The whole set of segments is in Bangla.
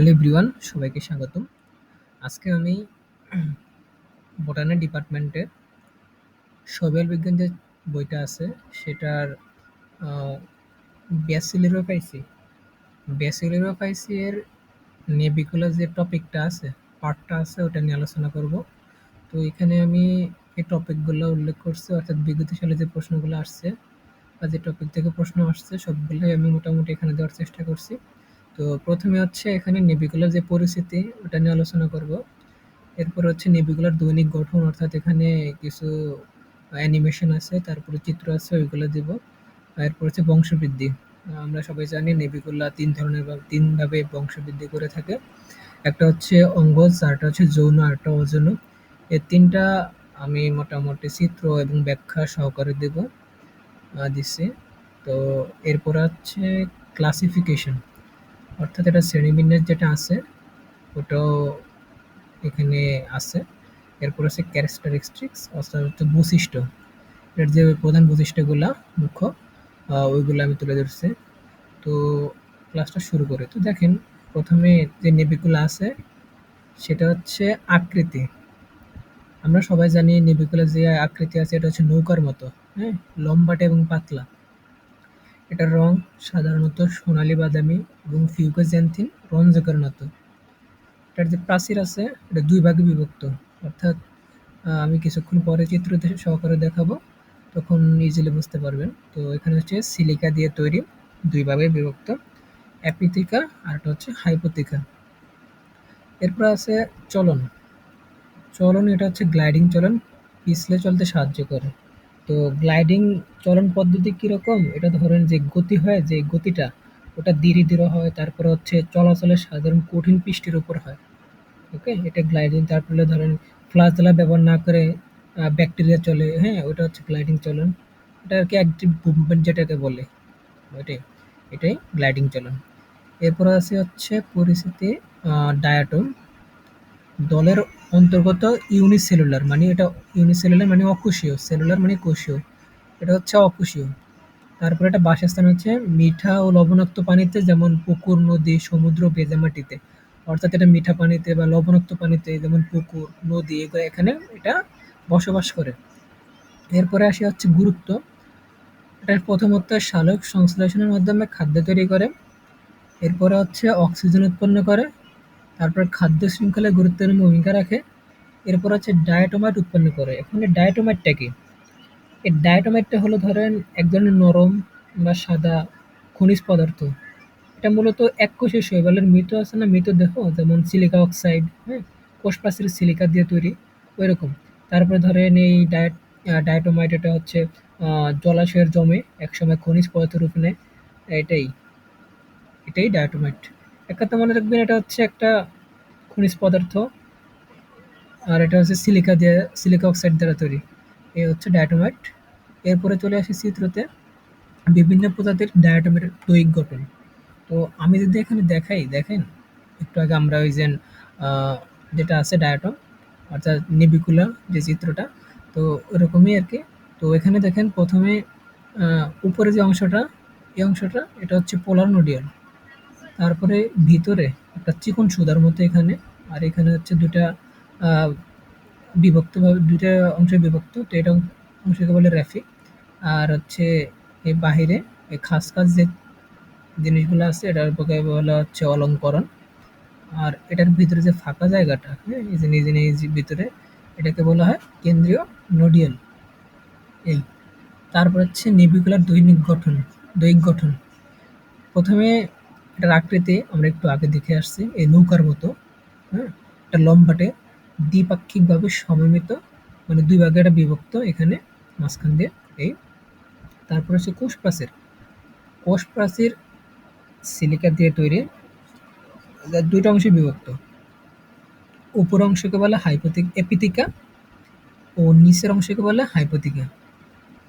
হ্যালো এভরিওয়ান সবাইকে স্বাগতম। আজকে আমি বোটানি ডিপার্টমেন্টের সবেল বিজ্ঞান যে বইটা আছে, সেটার ব্যাসিলেরও পাইছি। ব্যাসিলেরও পাইছি এর নেবিকুলার যে টপিকটা আছে, পার্টটা আছে, ওটা নিয়ে আলোচনা করব। তো এখানে আমি এই টপিকগুলো উল্লেখ করছি, অর্থাৎ বিগত সালে যে প্রশ্নগুলো আসছে বা যে টপিক থেকে প্রশ্ন আসছে, সবগুলোই আমি মোটামুটি এখানে দেওয়ার চেষ্টা করছি। তো প্রথমে হচ্ছে এখানে নেবিকুলার যে পরিস্থিতি, ওটা নিয়ে আলোচনা করব। এরপর হচ্ছে নেবিকুলার দৈনিক গঠন, অর্থাৎ এখানে কিছু অ্যানিমেশন আছে, তারপরে চিত্র আছে, ওইগুলো দিব। এরপর হচ্ছে বংশবৃদ্ধি। আমরা সবাই জানি নেবিকুলা তিন ধরনের বা, তিনভাবে বংশবৃদ্ধি করে থাকে। একটা হচ্ছে অঙ্গজ আরেকটা হচ্ছে যৌন আরেকটা অযৌন। এই তিনটা আমি মোটামুটি চিত্র এবং ব্যাখ্যা সহকারে দেব দিচ্ছি। তো এরপর হচ্ছে ক্লাসিফিকেশন অর্থাৎ এটা শ্রেণীবিন্যাস যেটা আছে, ওটাও এখানে আছে। এরপর আছে ক্যারেক্টারিস্টিক্স অর্থাৎ হচ্ছে বৈশিষ্ট্য। এর যে প্রধান বৈশিষ্ট্যগুলা, মুখ্য ওইগুলো আমি তুলে ধরছি। তো ক্লাসটা শুরু করে। তো দেখেন, প্রথমে যে নেবিকুলা আছে, সেটা হচ্ছে আকৃতি। আমরা সবাই জানি নেবিকুলার যে আকৃতি আছে, এটা হচ্ছে নৌকার মতো হ্যাঁ? লম্বাটে এবং পাতলা। এটার রং সাধারণত সোনালী বাদামি এবং ফিউকোজ্যান্থিন রঞ্জকের মতো এটার যে প্রাচীর আছে, এটা দুই ভাগে বিভক্ত। অর্থাৎ আমি কিছুক্ষণ পরে চিত্র সহকারে দেখাবো, তখন ইজিলি বুঝতে পারবেন। তো এখানে হচ্ছে সিলিকা দিয়ে তৈরি দুই ভাগে বিভক্ত। অ্যাপিথিকা আর একটা হচ্ছে হাইপোথিকা। এরপর আছে চলন। চলন, এটা হচ্ছে গ্লাইডিং চলন, পিছলে চলতে সাহায্য করে। তো গ্লাইডিং চলন পদ্ধতি কীরকম? এটা ধরেন যে গতি হয়, যে গতিটা, ওটা ধীরে ধীরে হয়, তারপরে হচ্ছে চলাচলের সাধারণ কঠিন পৃষ্ঠের উপর হয়। ওকে এটা গ্লাইডিং তারপরে ধরেন ফ্লাজলা ব্যবহার না করে ব্যাকটেরিয়া চলে হ্যাঁ? ওটা হচ্ছে গ্লাইডিং চলন। এটা আর কি অ্যাক্টিভ মুভমেন্ট যেটাকে বলে। ওইটাই, এটাই গ্লাইডিং চলন। এরপর আছে হচ্ছে পরিস্থিতি ডায়াটম দলের অন্তর্গত ইউনিসেলুলার মানে এটা ইউনিসেলুলার মানে অকুশীয় সেলুলার মানে কোষীয়, এটা হচ্ছে অকুশীয় তারপরে এটা বাসস্থান হচ্ছে মিঠা ও লবণাক্ত পানিতে, যেমন পুকুর, নদী, সমুদ্র ভেজামাটিতে অর্থাৎ এটা মিঠা পানিতে বা লবণাক্ত পানিতে, যেমন পুকুর, নদী, এগুলো এখানে এটা বসবাস করে। এরপরে আসে হচ্ছে গুরুত্ব। এটার প্রথমত সালোক সংশ্লেষণের মাধ্যমে খাদ্য তৈরি করে, এরপরে হচ্ছে অক্সিজেন উৎপন্ন করে তারপর খাদ্য শৃঙ্খলায় গুরুত্বপূর্ণ ভূমিকা রাখে। এরপর হচ্ছে ডায়াটোমাইট উৎপন্ন করে। এখানে ডায়াটোমাইটটা কি? এই ডায়াটোমাইটটা হলো ধরেন এক ধরনের নরম বা সাদা খনিজ পদার্থ। এটা মূলত এক কোষের শৈবালের মৃত আছে না মৃত মৃতদেহ যেমন সিলিকা অক্সাইড হ্যাঁ? কোষ সিলিকা দিয়ে তৈরি ওই রকম তারপরে ধরেন এই ডায়েট ডায়াটোমাইট এটা হচ্ছে জলাশয়ের জমে একসময় খনিজ পদার্থ রূপ নেয়। এটাই। এটাই ডায়াটোমাইট। এক কথা মনে রাখবেন, এটা হচ্ছে একটা খনিজ পদার্থ, আর এটা হচ্ছে সিলিকা দিয়ে, সিলিকা অক্সাইড দ্বারা তৈরি। এই হচ্ছে ডায়াটোমাইট। এরপরে চলে আসি চিত্রতে, বিভিন্ন প্রজাতির ডায়াটোমের দৈহিক গঠন। তো আমি যদি এখানে দেখাই, দেখেন, একটু আগে আমরা ওই যে যেটা আছে ডায়াটম, অর্থাৎ নেবিকুলা যে চিত্রটা, তো ওরকমই আর কি। তো এখানে দেখেন, প্রথমে উপরে যে অংশটা, এই অংশটা, এটা হচ্ছে পোলার নোডিয়াল। তারপরে ভিতরে একটা চিকন সুদার মতো এখানে, আর এখানে হচ্ছে দুটা বিভক্তভাবে দুটা অংশে বিভক্ত, তো এটা অংশকে বলে র্যাফি। আর হচ্ছে এই বাহিরে এই খাস খাস যে জিনিসগুলো আছে, এটার পক্ষে বলা হচ্ছে অলঙ্করণ। আর এটার ভিতরে যে ফাঁকা জায়গাটা হ্যাঁ এই যে নিজে নিজে ভিতরে, এটাকে বলা হয় কেন্দ্রীয় নোডিয়াল। এই, তারপর হচ্ছে নেবিকুলার দৈনিক গঠন দৈহিক গঠন। প্রথমে এটার আকৃতি আমরা একটু আগে দেখে আসছি, এই নৌকার মতো হ্যাঁ? এটা লম্বাটে দ্বিপাক্ষিকভাবে সমমিত মানে দুই ভাগে এটা বিভক্ত এখানে মাঝখান দিয়ে, এই। তারপর হচ্ছে কোষ প্রাচীর কোষ প্রাচীর সিলিকা দিয়ে তৈরি দুইটা অংশে বিভক্ত। উপর অংশকে বলে হাইপোথিক এপিথিকা ও নিচের অংশকে বলে হাইপোথিকা।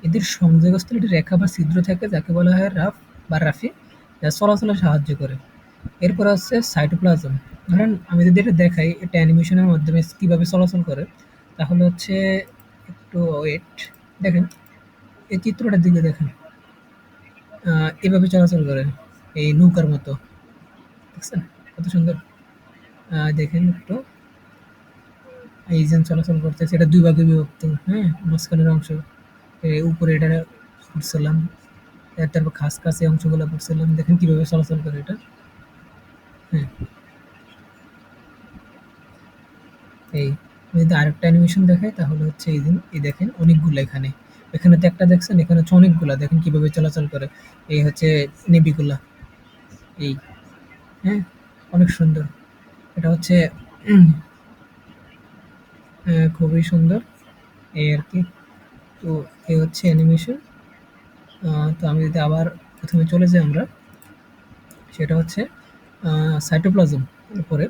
এদের সংযোগস্থলে একটি রেখা বা ছিদ্র থাকে, যাকে বলা হয় রাফ বা রাফি। যা চলাচলে সাহায্য করে। এরপর হচ্ছে সাইটোপ্লাজম ধরেন আমি যদি এটা দেখাই, এটা অ্যানিমেশনের মাধ্যমে কীভাবে চলাচল করে, তাহলে হচ্ছে একটু ওয়েট দেখেন, এই চিত্রটার দিকে দেখেন। এভাবে চলাচল করে, এই নৌকার মতো। দেখছেন? কত সুন্দর। দেখেন একটু। এই যে চলাচল করতেছে, এটা দুই ভাগে বিভক্ত হ্যাঁ? মাঝখানের অংশ উপরে এটা এর তারপর খাস খাস এই অংশগুলো পড়ছিলাম দেখেন কীভাবে চলাচল করে এটা। হ্যাঁ। এই যদি আরেকটা অ্যানিমেশন দেখায় তাহলে হচ্ছে এই দিন এই দেখেন অনেকগুলো এখানে। এখানে তো একটা দেখছেন এখানে হচ্ছে অনেকগুলা। দেখেন কীভাবে চলাচল করে। এই হচ্ছে নেবিগুলা এই হ্যাঁ অনেক সুন্দর। এটা হচ্ছে উম, খুবই সুন্দর। এই আর কি। তো এই হচ্ছে অ্যানিমেশন তো আমি যদি আবার প্রথমে চলে যাই আমরা, সেটা হচ্ছে সাইটোপ্লাজম উপরে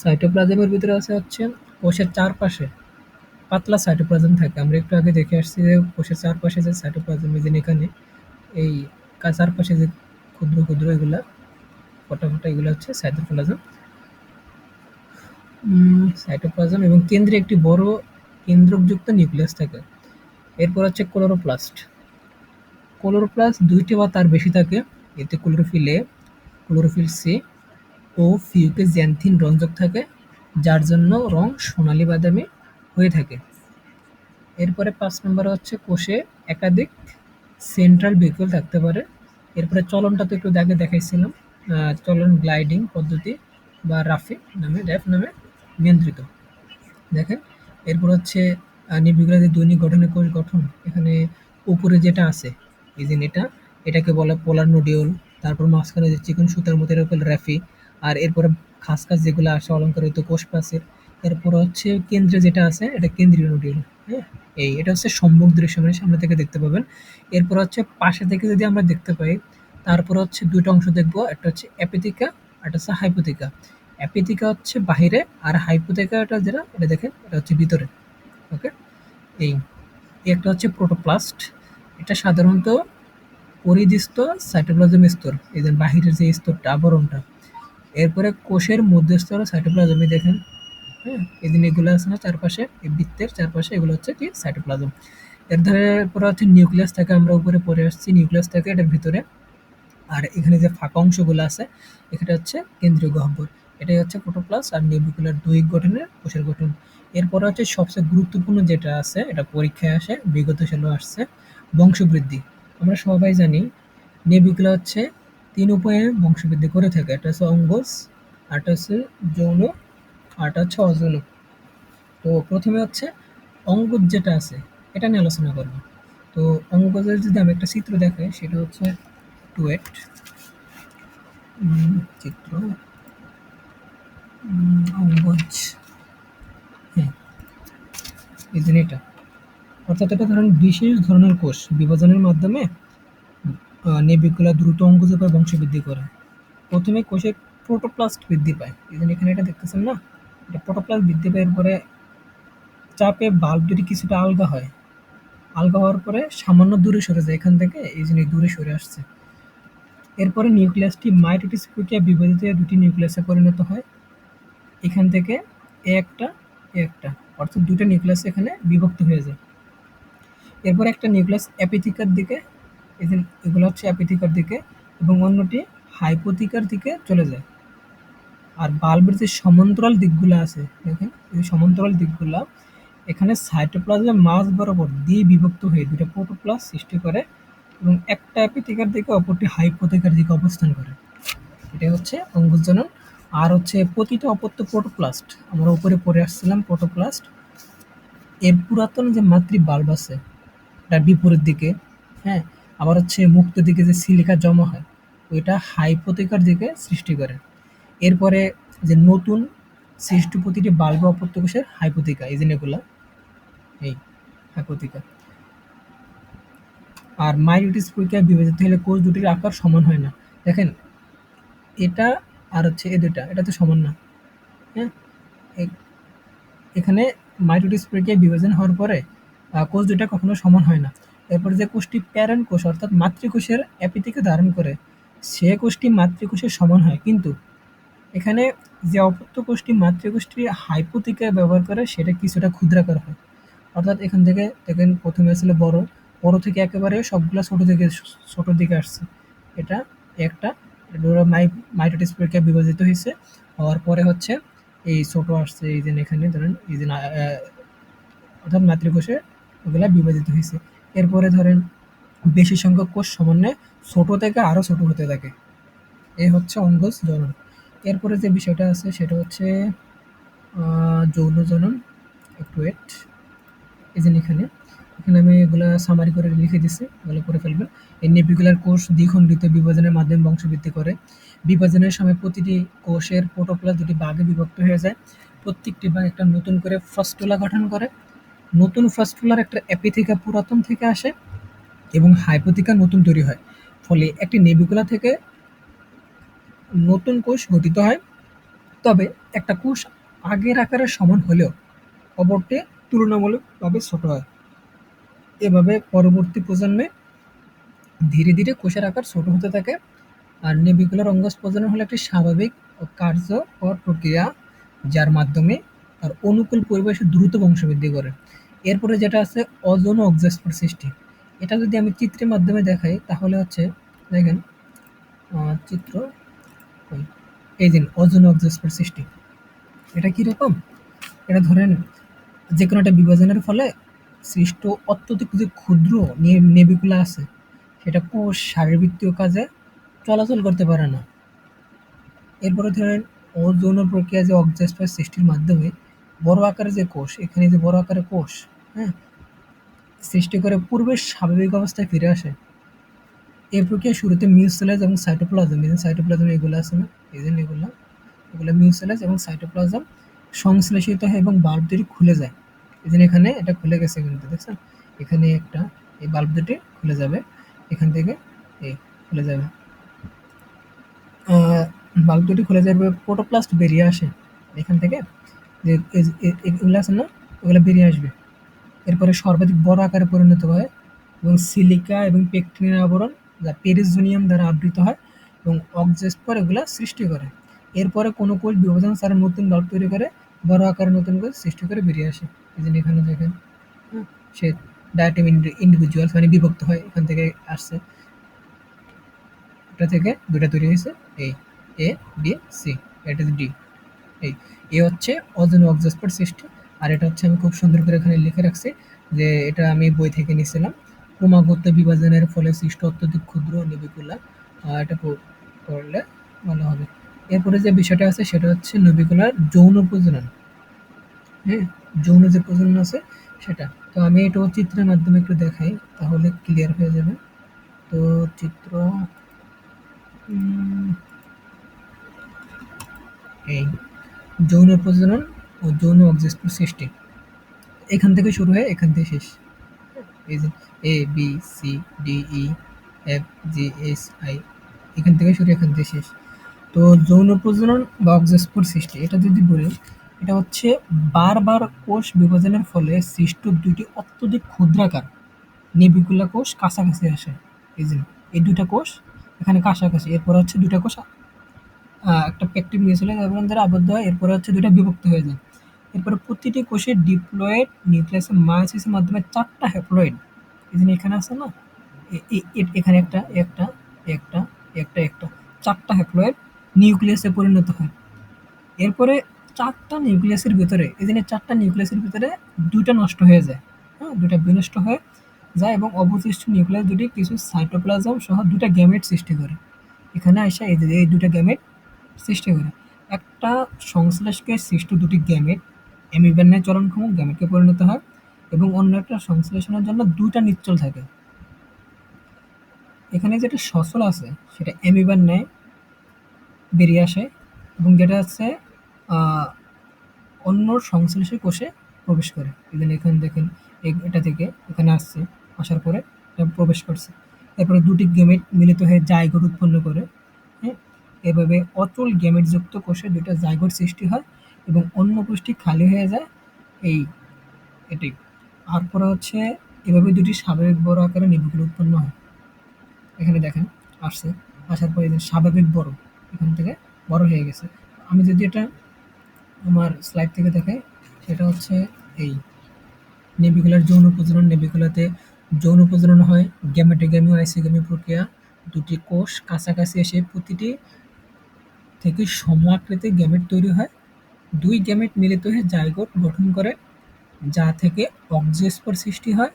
সাইটোপ্লাজমের ভিতরে আছে হচ্ছে কোষের চারপাশে পাতলা সাইটোপ্লাজম থাকে। আমরা একটু আগে দেখে আসছি যে কোষের চারপাশে যে সাইটোপ্লাজম এই যে এখানে, এই চারপাশে যে ক্ষুদ্র ক্ষুদ্র এগুলা, ফোটা ফোটা এগুলো হচ্ছে সাইটোপ্লাজম সাইটোপ্লাজম এবং কেন্দ্রে একটি বড় কেন্দ্রকযুক্ত নিউক্লিয়াস থাকে। এরপর হচ্ছে ক্লোরোপ্লাস্ট ক্লোরোপ্লাস্ট দুইটি বা তার বেশি থাকে। এতে ক্লোরোফিল এ ক্লোরোফিল সি ও ফিউকে জ্যান্থিন রঞ্জক থাকে, যার জন্য রং সোনালী বাদামি হয়ে থাকে। এরপরে পাঁচ নম্বরে হচ্ছে কোষে একাধিক সেন্ট্রাল ভেহিকল থাকতে পারে। এরপরে চলনটা তো একটু আগে দেখাইছিলাম চলন গ্লাইডিং পদ্ধতি বা রাফি নামে র্যাফ নামে নিয়ন্ত্রিত। দেখেন, এরপর হচ্ছে নিবিগুলাদের দৈনিক গঠনের কোষ গঠন। এখানে উপরে যেটা আছে যে এটা এটাকে বলে পোলার নোডিউল, তারপর মাঝখানে যে চিকন সুতার মতো এটা র্যাফি, আর এরপরে খাস খাস যেগুলো আসে অলঙ্কারিত কোষ প্রাচীর এরপর হচ্ছে কেন্দ্রে যেটা আছে, এটা কেন্দ্রীয় নোডিউল হ্যাঁ? এই, এটা হচ্ছে সম্মুখ দৃশ্য মানে সামনে থেকে দেখতে পাবেন। এরপর হচ্ছে পাশে থেকে যদি আমরা দেখতে পাই, তারপর হচ্ছে দুটো অংশ দেখব, একটা হচ্ছে অ্যাপিথিকা, একটা হচ্ছে হাইপোথিকা। অ্যাপিথিকা হচ্ছে বাহিরে, আর হাইপোথিকাটা যেটা, এটা দেখেন, এটা হচ্ছে ভিতরে, ওকে? এই, একটা হচ্ছে প্রোটোপ্লাস্ট এটা সাধারণত পরিদিষ্ট সাইটোপ্লাজম স্তর যে বাহিরের যে স্তরটা, আবরণটা। এরপরে কোষের মধ্যস্তর সাইটোপ্লাজমে দেখেন। হ্যাঁ এই দিন এগুলো আছে না, চারপাশে, এই বৃত্তের চারপাশে এগুলো হচ্ছে কি সাইটোপ্লাজম এর ধরে পরে হচ্ছে নিউক্লিয়াস থাকে আমরা উপরে পড়ে আসছি নিউক্লিয়াস থাকে এটার ভিতরে। আর এখানে যে ফাঁকা অংশগুলো আছে এখানে হচ্ছে কেন্দ্রীয় গহ্বর। এটাই হচ্ছে প্রোটোপ্লাস আর নিউক্লিয়ার দৈহিক গঠনের কোষের গঠন। এরপরে হচ্ছে সবচেয়ে গুরুত্বপূর্ণ যেটা আছে, এটা পরীক্ষায় আসে, বিগত সালেও আসছে। বংশবৃদ্ধি। আমরা সবাই জানি নেবিকুলা হচ্ছে তিন উপায়ে বংশবৃদ্ধি করে থাকে। একটা হচ্ছে অঙ্গজ আরটা হচ্ছে যৌন আরটা হচ্ছে অযৌন। তো প্রথমে হচ্ছে অঙ্গজ যেটা আছে, এটা নিয়ে আলোচনা করব। তো অঙ্গজের যদি আমি একটা চিত্র দেখাই, সেটা হচ্ছে টুয়েট। চিত্র। অঙ্গজ। হ্যাঁ এটা। অর্থাৎ এটা ধরেন বিশেষ ধরনের কোষ, বিভাজনের মাধ্যমে নেবিকুলা দ্রুত অঙ্কুজ উপায়ে বংশবৃদ্ধি করে। প্রথমে কোষে প্রোটোপ্লাস্ট বৃদ্ধি পায়। এই জন্য এখানে এটা দেখতেছেন না? এটা প্রোটোপ্লাস্ট বৃদ্ধি পায়, এরপরে চাপে বাল্ব যদি কিছুটা আলগা হয়, আলগা হওয়ার পরে সামান্য দূরে সরে যায় এখান থেকে, এই জন্য দূরে সরে আসছে। এরপরে নিউক্লিয়াসটি মাইটোটিস প্রক্রিয়া বিভাজিত হয়ে দুটি নিউক্লিয়াসে পরিণত হয়। এখান থেকে এ একটা এ একটা। অর্থাৎ দুটো নিউক্লিয়াস এখানে বিভক্ত হয়ে যায়। এরপর একটা নিউক্লিয়াস অ্যাপিথিকার দিকে এগুলো হচ্ছে অ্যাপিথিকার দিকে, এবং অন্যটি হাইপোথিকার দিকে চলে যায়। আর বাল্বের যে সমান্তরাল দিকগুলো আছে, দেখেন, এই সমান্তরাল দিকগুলো, এখানে সাইটোপ্লাজমের মাঝ বরাবর দিয়ে বিভক্ত হয়ে দুটো প্রোটোপ্লাস সৃষ্টি করে এবং একটা অ্যাপিথিকার দিকে অপরটি হাইপোথিকার দিকে অবস্থান করে। এটা হচ্ছে অঙ্কুরজনন আর হচ্ছে প্রতিটা অপত্য প্রোটোপ্লাস্ট, আমরা উপরে পড়ে আসছিলাম প্রোটোপ্লাস্ট, এর পুরাতন যে মাতৃ বাল্ব আছে তার বিপরীত দিকে হ্যাঁ? আবার হচ্ছে মুক্ত দিকে যে সিলিকা জমা হয়, ওইটা হাইপোথিকার দিকে সৃষ্টি করে। এরপরে যে নতুন সৃষ্ট প্রতিটি বাল্ব অপত্য কোষের হাইপোথিকা, এই এগুলা এই হাইপোথিকা। আর মাইটোটিস প্রক্রিয়া বিভাজিত হলে কোষ দুটির আকার সমান হয় না। দেখেন, এটা আর হচ্ছে এ দুটা এটা তো সমান না হ্যাঁ? এখানে মাইটোটিস প্রক্রিয়ায় বিভাজন হওয়ার পরে কোষ দুটা কখনো সমান হয় না। এরপর যে কোষটি প্যারেন্ট কোষ, অর্থাৎ মাতৃকোষের অ্যাপিথিকে ধারণ করে, সে কোষটি মাতৃকোষের সমান হয়। কিন্তু এখানে যে অপত্য কোষটি মাতৃকোষটি হাইপোথিকে ব্যবহার করে, সেটা কিছুটা ক্ষুদ্রাকার হয়। অর্থাৎ এখান থেকে দেখেন প্রথমে ছিল বড়। বড় থেকে একেবারে সবগুলা ছোট থেকে ছোটোর দিকে আসছে। এটা একটা মাই মাইটোটিস প্রক্রিয়া বিভাজিত হয়েছে। হওয়ার পরে হচ্ছে এই ছোট আসছে, এই যে এখানে ধরেন এই যে অর্থাৎ মাতৃকোষে ওগুলা বিভাজিত হয়েছে। এরপরে ধরেন বেশি সংখ্যক কোষ সমন্বয়ে ছোট থেকে আরও ছোট হতে থাকে। এ হচ্ছে অঙ্গজ জনন। এরপরে যে বিষয়টা আছে সেটা হচ্ছে যৌন জনন, একটু ওয়েট এই যে এখানে। এখানে আমি এগুলো সামারি করে লিখে দিচ্ছি এগুলো করে ফেলবেন। এই নেপিকুলার কোষ দ্বিখণ্ডিত বিভাজনের মাধ্যমে বংশবৃদ্ধি করে। বিভাজনের সময় প্রতিটি কোষের প্রোটোপ্লাস দুটি ভাগে বিভক্ত হয়ে যায়। প্রত্যেকটি ভাগ একটা নতুন করে ফস্টুলা গঠন করে। নতুন ফস্টুলার একটা অ্যাপিথিকা পুরাতন থেকে আসে এবং হাইপোথিকা নতুন তৈরি হয়। ফলে একটি নেবিকুলা থেকে নতুন কোষ গঠিত হয়। তবে একটা কোষ আগের আকারে সমান হলেও অপরটি তুলনামূলকভাবে ছোট হয়। এভাবে পরবর্তী প্রজন্মে ধীরে ধীরে কোষের আকার ছোট হতে থাকে আর নেবিকুলার অঙ্গজ প্রজনন হলো একটি স্বাভাবিক ও কার্যকর প্রক্রিয়া যার মাধ্যমে আর অনুকূল পরিবেশে দ্রুত বংশবৃদ্ধি করে। এরপরে যেটা আছে অজন অক্সাস্পর সৃষ্টি। এটা যদি আমি চিত্রের মাধ্যমে দেখাই, তাহলে হচ্ছে, দেখেন চিত্র এই দিন অজন অক্সাস্পর সৃষ্টি। এটা কীরকম এটা ধরেন যে কোনো একটা বিভাজনের ফলে সৃষ্ট অত্যধিক যে ক্ষুদ্র নেবিকুলা আছে, সেটা কোষ, শারীরবৃত্তীয় কাজে চলাচল করতে পারে না। এরপরে ধরেন অযৌন প্রক্রিয়া যে অক্সাস্পার সৃষ্টির মাধ্যমে বড় আকারের যে কোষ, এখানে যে বড় আকারের কোষ হ্যাঁ সৃষ্টি করে পূর্বের স্বাভাবিক অবস্থায় ফিরে আসে। এই প্রক্রিয়া শুরুতে মিউসেলাস এবং সাইটোপ্লাজম এই সাইটোপ্লাজম এগুলো আছে না, এই জন্য এগুলো এগুলো মিউসেলাস এবং সাইটোপ্লাজম সংশ্লেষিত হয় এবং বাল্ব দুটি খুলে যায়। এই জন্য এখানে এটা খুলে গেছে কিন্তু, দেখছেন? এখানে একটা, এই বাল্ব দুটি খুলে যাবে, এখান থেকে এই খুলে যাবে। বাল্ব দুটি খুলে যাবে প্রোটোপ্লাস্ট বেরিয়ে আসে, এখান থেকে যে এগুলো আছে না ওগুলো বেরিয়ে আসবে। এরপরে সর্বাধিক বড় আকারে পরিণত হয় এবং সিলিকা এবং পেকটিনের আবরণ যা পেরিজোনিয়াম দ্বারা আবৃত হয় এবং অক্সেস্পর এগুলা সৃষ্টি করে। এরপরে কোনো কোষ বিভাজন ছাড়া নতুন বাল্ব তৈরি করে বড় আকারে নতুন কোষ সৃষ্টি করে বেরিয়ে আসে। এই জন্য এখানে দেখেন সে ডায়াটিম ইন্ডিভিজুয়ালস মানে বিভক্ত হয় এখান থেকে আসছে। এটা থেকে দুটা তৈরি হয়েছে এই এ বি সি এটা ডি। এই, এ হচ্ছে অজন অক্সেস্পর সৃষ্টি। আর এটা হচ্ছে আমি খুব সুন্দর করে এখানে লিখে রাখছি যে এটা আমি বই থেকে নিয়েছিলাম। ক্রমাগত বিভাজনের ফলে সৃষ্ট অত্যধিক ক্ষুদ্র নবিকুলা এটা পড়লে ভালো হবে। এরপরে যে বিষয়টা আছে সেটা হচ্ছে নবিকুলার যৌন প্রজনন। হ্যাঁ যৌন যে প্রজনন আছে সেটা। তো আমি এটাও চিত্রের মাধ্যমে একটু দেখাই, তাহলে ক্লিয়ার হয়ে যাবে। তো চিত্র এই। যৌন প্রজনন ও যৌন অক্সিস্পর সৃষ্টি এখান থেকে শুরু হয় এখান থেকে শেষ। A B C D E F G S I এখান থেকে শুরু, এখান থেকে শেষ। তো যৌন প্রজনন বা অক্সেসপুর সৃষ্টি এটা যদি বলি, এটা হচ্ছে বারবার কোষ বিভাজনের ফলে সৃষ্ট দুটি অত্যধিক ক্ষুদ্রাকার নেবিকুলা কোষ কাছাকাছি আসে। এই যে এই দুইটা কোষ এখানে কাছাকাছি, এরপর হচ্ছে দুটা কোষ একটা প্যাকটিভ নিউক্লিয়াস আবরণ দ্বারা আবদ্ধ হয়, এরপরে হচ্ছে দুইটা বিভক্ত হয়ে যায়। এরপরে প্রতিটি কোষের ডিপ্লয়েড নিউক্লিয়াসের মায়োসিসের মাধ্যমে চারটা হ্যাপ্লয়েড এই যে এখানে আছে না? এখানে একটা একটা একটা একটা একটা, চারটা হ্যাপ্লয়েড নিউক্লিয়াসে পরিণত হয়। এরপরে চারটা নিউক্লিয়াসের ভিতরে, এই জন্য চারটা নিউক্লিয়াসের ভিতরে দুইটা নষ্ট হয়ে যায়। হ্যাঁ দুইটা বিনষ্ট হয়ে যায় এবং অবশিষ্ট নিউক্লিয়াস দুটি কিছু সাইটোপ্লাজম সহ দুটা গ্যামেট সৃষ্টি করে। এখানে আসা এই দুটা গ্যামেট সৃষ্টি করে একটা সংশ্লেষকে সৃষ্ট দুটি গ্যামেট অ্যামিবার ন্যায় চলনক্ষম গ্যামেটকে পরিণত হয় এবং অন্য একটা সংশ্লেষণের জন্য দুইটা নিচ্চল থাকে। এখানে যেটা সচল আছে, সেটা অ্যামিবার ন্যায় বেরিয়ে আসে এবং যেটা আছে অন্য সংশ্লেষের কোষে প্রবেশ করে। ইভেন এখানে দেখেন এটা থেকে এখানে আসছে, আসার পরে প্রবেশ করছে। এরপরে দুটি গেমেট মিলিত হয়ে জায়গোট উৎপন্ন করে হ্যাঁ? এভাবে অচল গ্যামেটযুক্ত কোষে দুটো জায়গোট সৃষ্টি হয় এবং অন্য কোষটি খালি হয়ে যায়। এই, এটি। তারপরে হচ্ছে এভাবে দুটি স্বাভাবিক বড় আকারে নিবুকুল উৎপন্ন হয়। এখানে দেখেন, আসছে। আসার পরে স্বাভাবিক বড়, এখান থেকে বড় হয়ে গেছে। আমি যদি এটা আমার স্লাইড থেকে দেখাই, সেটা হচ্ছে এই নেবিকুলার যৌন প্রজনন। নেবিকুলাতে যৌন প্রজনন হয় গ্যামেটোগ্যামি ও আইসোগ্যামি প্রক্রিয়া। দুটি কোষ কাছাকাছি এসে প্রতিটি থেকে সম আকৃতির গ্যামেট তৈরি হয়। দুই গ্যামেট মিলিত হয়ে জাইগোট গঠন করে, যা থেকে অক্সিওস্পোর সৃষ্টি হয়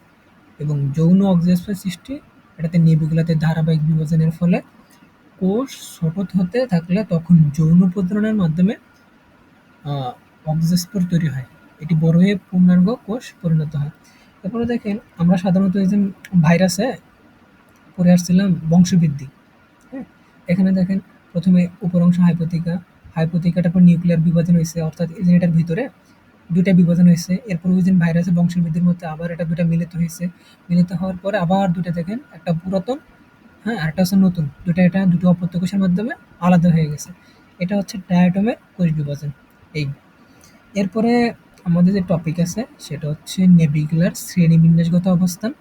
এবং যৌন অক্সিওস্পোর সৃষ্টি। এটাতে নিবিগুলাতে ধারাবাহিক বিভাজনের ফলে কোষ ছোট হতে থাকলে তখন যৌন প্রজননের মাধ্যমে অক্সিওস্পোর তৈরি হয়। এটি বড় হয়ে পূর্ণাঙ্গ কোষ পরিণত হয়। তারপরে দেখেন, আমরা সাধারণত এই যে ভাইরাসে পড়ে আসছিলাম বংশবৃদ্ধি। হ্যাঁ এখানে দেখেন প্রথমে উপর অংশ হাইপোথিকা হাইপোথিকাটার পর নিউক্লিয়ার বিভাজন হয়েছে অর্থাৎ এটার ভিতরে দুইটা বিভাজন হয়েছে এরপর ওই যে ভাইরাসের বংশবৃদ্ধির মধ্যে আবার এটা দুটা মিলিত হয়েছে মিলিত হওয়ার পরে আবার দুটা দেখেন, একটা পুরাতন হ্যাঁ আরেকটা হচ্ছে নতুন। দুটা এটা দুটো অপত্য মাধ্যমে আলাদা হয়ে গেছে। এটা হচ্ছে ডায়াটমের কোষ বিভাজন। এই। এরপরে আমাদের যে টপিক আছে, সেটা হচ্ছে নেবিকুলার শ্রেণীবিন্যাসগত অবস্থান।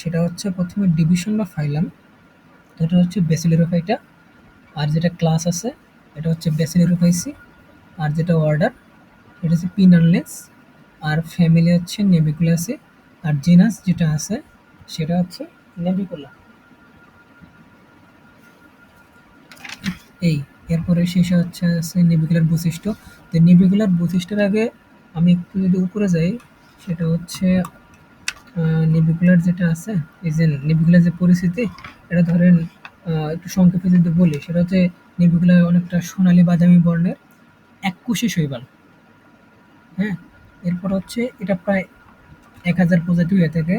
সেটা হচ্ছে প্রথমে ডিভিশন বা ফাইলাম এটা হচ্ছে বেসিলিরোফাইটা আর যেটা ক্লাস আছে, এটা হচ্ছে বেসিলিরোফাইসি আর যেটা অর্ডার এটা হচ্ছে পিনারলেস আর ফ্যামিলি হচ্ছে নেবিকুলাসি আর জেনাস যেটা আছে, সেটা হচ্ছে নেবিকুলা এই, এরপরে শেষে হচ্ছে আছে নেবিকুলার বৈশিষ্ট্য। তো নেবিকুলার বৈশিষ্ট্যের আগে আমি একটু যদি উপরে যাই, সেটা হচ্ছে নেবিকুলার যেটা আছে, এই যে নেবিকুলার যে পরিস্থিতি এটা ধরেন একটু সংক্ষেপে যদি বলি, সেটা হচ্ছে নেবিকুলার অনেকটা সোনালি বাদামি বর্ণের এককোষী শৈবাল। হ্যাঁ এরপর হচ্ছে এটা প্রায় এক হাজার প্রজাতি হয়ে থাকে।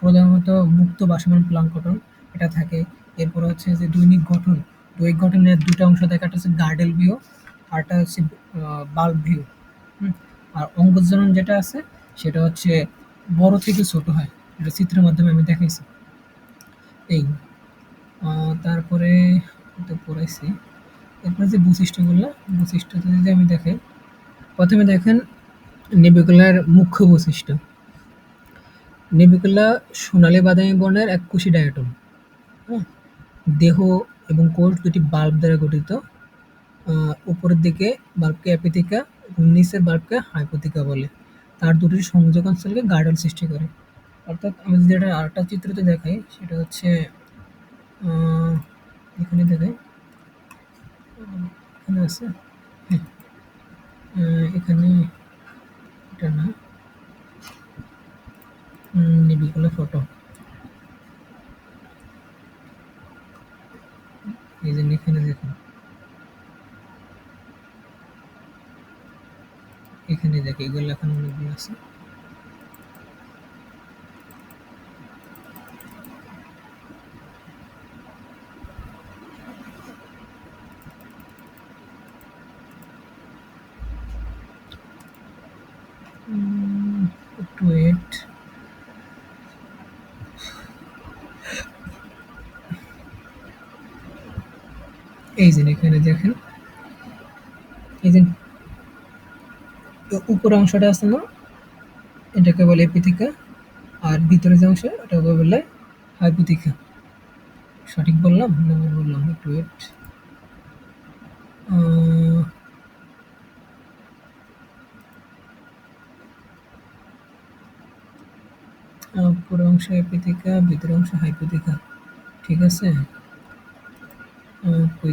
প্রধানত মুক্ত বাসমান প্লাঙ্কটন এটা থাকে। এরপর হচ্ছে যে দৈনিক গঠন। দৈনিক গঠনের দুটা অংশ থাকে, একটা হচ্ছে গার্ডেল ভিউ আরটা হচ্ছে বাল্ব ভিউ। আর অঙ্গজনন যেটা আছে, সেটা হচ্ছে বড় থেকে ছোট হয়। এটা চিত্রের মাধ্যমে আমি দেখাইছি। এই তারপরে তো পড়াইছি। এরপরে যে বৈশিষ্ট্যগুলো বৈশিষ্ট্য যদি আমি দেখাই প্রথমে দেখেন নেবিকুলার মুখ্য বৈশিষ্ট্য। নেবিকুলা সোনালী বাদামি বর্ণের এক কুশি ডায়াটম হ্যাঁ? দেহ এবং কোষ দুটি বাল্ব দ্বারা গঠিত। উপরের দিকে বাল্বকে অ্যাপিথিকা এবং নিচের বাল্বকে হাইপোথিকা বলে। তার দুটি সংযোগ সংযোগাঞ্চলকে গার্ডল সৃষ্টি করে। অর্থাৎ আমি যদি এটা আরেকটা চিত্রতে দেখাই, সেটা হচ্ছে এখানে দেখাই। এখানে আছে? হ্যাঁ। এখানে এটা না। নিবিগুলো ফটো এই যে এখানে দেখুন এখানে দেখে, এগুলো এখন অনেকগুলো আছে ওয়েট এই যে এখানে দেখেন। এই যে উপর অংশটা আছে না, এটাকে বলে এপিথিকা, আর ভিতরে যে অংশ, এটাকে বলে হাইপোথিকা। সঠিক বললাম না বললাম? একটু ওয়েট উপর অংশ এপিথিকা, ভিতর অংশ হাইপোথিকা। ঠিক আছে? কই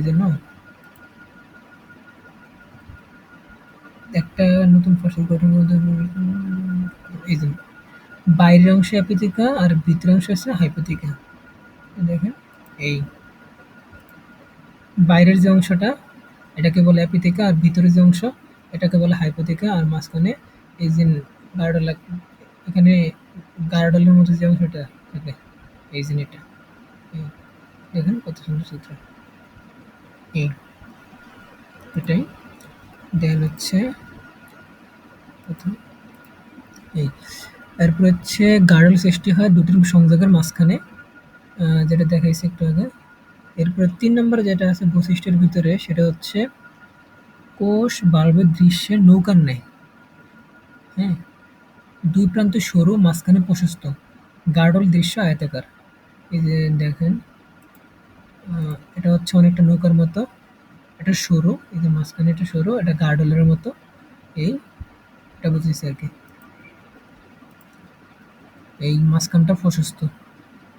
একটা নতুন ফসল গঠন এই যে বাইরের অংশে অ্যাপিথিকা আর ভিতরের অংশ আছে হাইপোথিকা। দেখেন, এই বাইরের যে অংশটা, এটাকে বলে অ্যাপিথিকা আর ভিতরের যে অংশ, এটাকে বলে হাইপোথিকা আর মাঝখানে এই যে গার্ডল এখানে গার্ডলের মতো যে অংশটা থাকে, এই এটা দেখেন কত সুন্দর চিত্র। এই এটাই। দেন হচ্ছে প্রথম এই। এরপর হচ্ছে গার্ডল সৃষ্টি হয় দুটির সংযোগের মাঝখানে যেটা দেখাইছে একটু আগে। এরপরে তিন নম্বরে যেটা আছে বৈশিষ্ট্যের ভিতরে, সেটা হচ্ছে কোষ বাল্বের দৃশ্যের নৌকার নেয় হ্যাঁ? দুই প্রান্ত সরু, মাঝখানে প্রশস্ত। গার্ডল দৃশ্য আয়তাকার। এই যে দেখেন এটা হচ্ছে অনেকটা নৌকার মতো। এটা সরু, এই যে মাঝখানে এটা সরু, এটা গার্ডলের মতো। এই, এটা বুঝেছি আর কি। এই মাঝখানটা প্রশস্ত।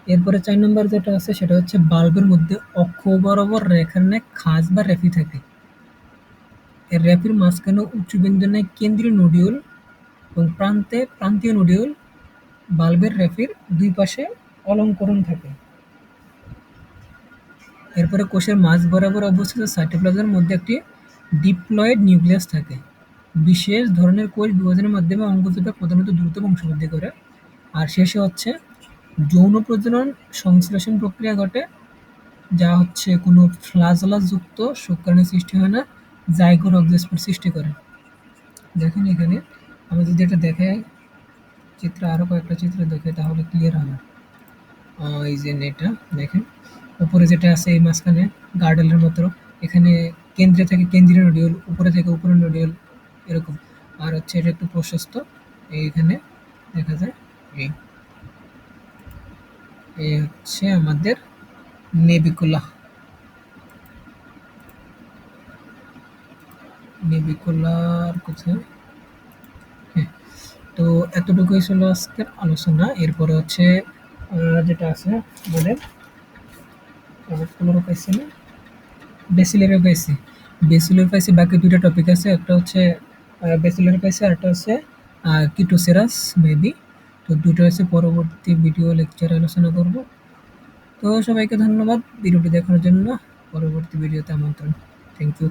এরপরে চার নম্বর যেটা আছে, সেটা হচ্ছে বাল্বের মধ্যে অক্ষ বরাবর রেখার ন্যায় খাঁজ বা রেফি থাকে। এর র্যাপির মাঝখানে উচ্চ বিন্দু নেয় কেন্দ্রীয় নডিউল এবং প্রান্তে প্রান্তীয় নডিউল বাল্বের রেফির দুই পাশে অলঙ্করণ থাকে। এরপরে কোষের মাঝ বরাবর অবস্থিত সাইটোপ্লাজমের মধ্যে একটি ডিপ্লয়েড নিউক্লিয়াস থাকে। বিশেষ ধরনের কোষ বিভাজনের মাধ্যমে অঙ্গজোটা প্রধানত দ্রুত বংশবৃদ্ধি করে। আর শেষে হচ্ছে যৌন প্রজনন সংশ্লেষণ প্রক্রিয়া ঘটে, যা হচ্ছে কোনো ফ্লাজলাযুক্ত শুক্রাণু সৃষ্টি হয় না জাইগোরক্সোস্পোর সৃষ্টি করে। দেখেন এখানে আমি যদি এটা দেখে চিত্র আরও কয়েকটা চিত্র দেখে তাহলে ক্লিয়ার হবে। এই যে এটা দেখেন। উপরে যেটা আছে এই মাঝখানে, গার্ডেলের মতো, এখানে কেন্দ্রে থেকে কেন্দ্রীয় নডিউল, উপরে থেকে উপরে নডিউল, এরকম। আর হচ্ছে এটা একটু প্রশস্ত, এইখানে দেখা যায়, এই। এই হচ্ছে আমাদের নেবিকুলা নেবিকুলার কোথায় হ্যাঁ তো এতটুকুই ছিল আজকের আলোচনা। এরপরে হচ্ছে যেটা আছে, আমাদের পাইছি না? বেসিলারও পাইছি। বেসিলের পাইছি, বাকি দুইটা টপিক আছে। একটা হচ্ছে বেসিলের পাইছি, আর একটা হচ্ছে কিটোসেরাস মেবি তো দুটো হচ্ছে পরবর্তী ভিডিও লেকচারে আলোচনা করব। তো সবাইকে ধন্যবাদ। ভিডিওটি দেখার জন্য পরবর্তী ভিডিওতে আমন্ত্রণ। Thank you